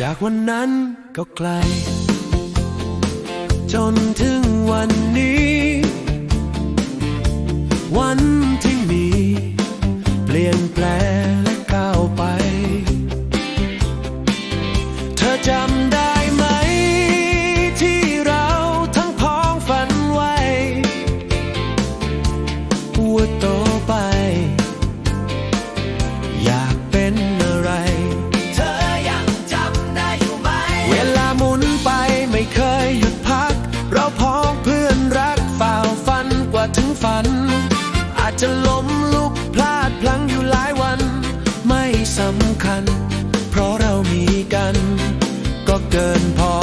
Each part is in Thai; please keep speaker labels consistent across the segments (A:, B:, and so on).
A: จากวันนั้นก็ไกล จนถึงวันนี้ วัน ถึงฝัน อาจจะล้มลุกพลาดพลั้งอยู่หลายวัน ไม่สำคัญ เพราะเรามีกัน ก็เกินพอ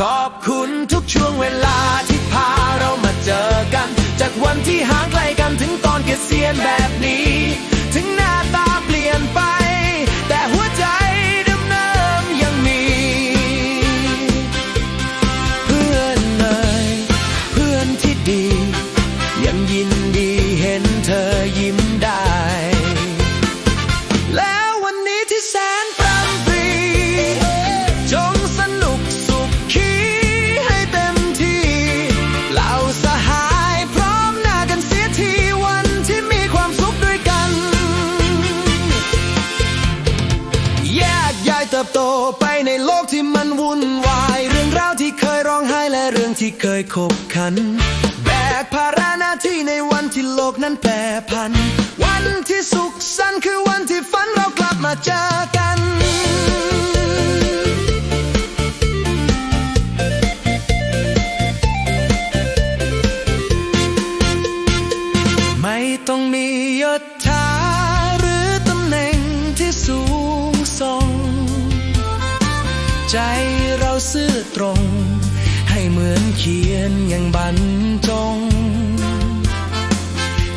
A: ขอบคุณทุกช่วงเวลาที่พาเรามาเจอกัน จากวันที่ห่างไกลกันถึงตอนเกษียณแบบนี้ เติบโตไปในโลกที่มันวุ่นวาย เรื่องราวที่เคยร้องไห้และเรื่องที่เคยขบขัน แบกภาระหน้าที่ในวันที่โลกนั้นแปรพัน วันที่สุขสันต์คือวันที่ฝันเรากลับมาเจอกัน ใจเราซื่อตรง ให้เหมือนเขียนอย่างบรรจง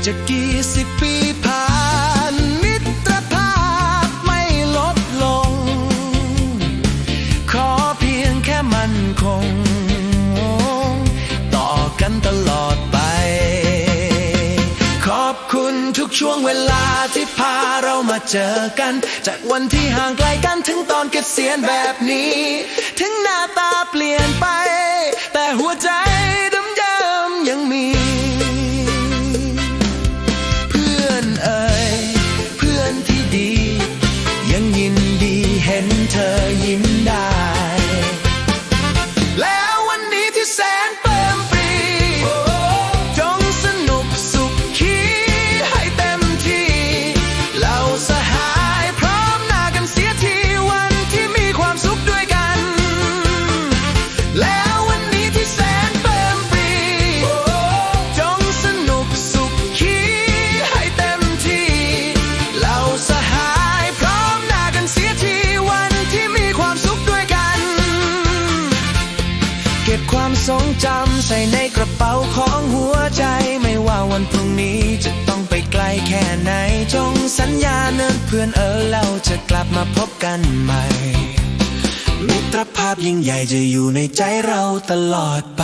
A: จะกี่สิบปี กช่วงเวลาที่พาเรามาเจอกัน จากวันที่ห่างไกลกันถึงตอนเกษียณแบบนี้ ถึงหน้าตาเปลี่ยนไป แต่หัวใจเดิมๆยังมี เพื่อนเอ่ยเพื่อนที่ดี ยังยินดีเห็นเธอยิ้ม ใส่ในกระเป๋าของหัวใจ ไม่ว่าวันพรุ่งนี้จะต้องไปไกลแค่ไหน จงสัญญาเนินเพื่อนเออเราจะกลับมาพบกันใหม่ มิตรภาพยิ่งใหญ่จะอยู่ในใจเราตลอดไป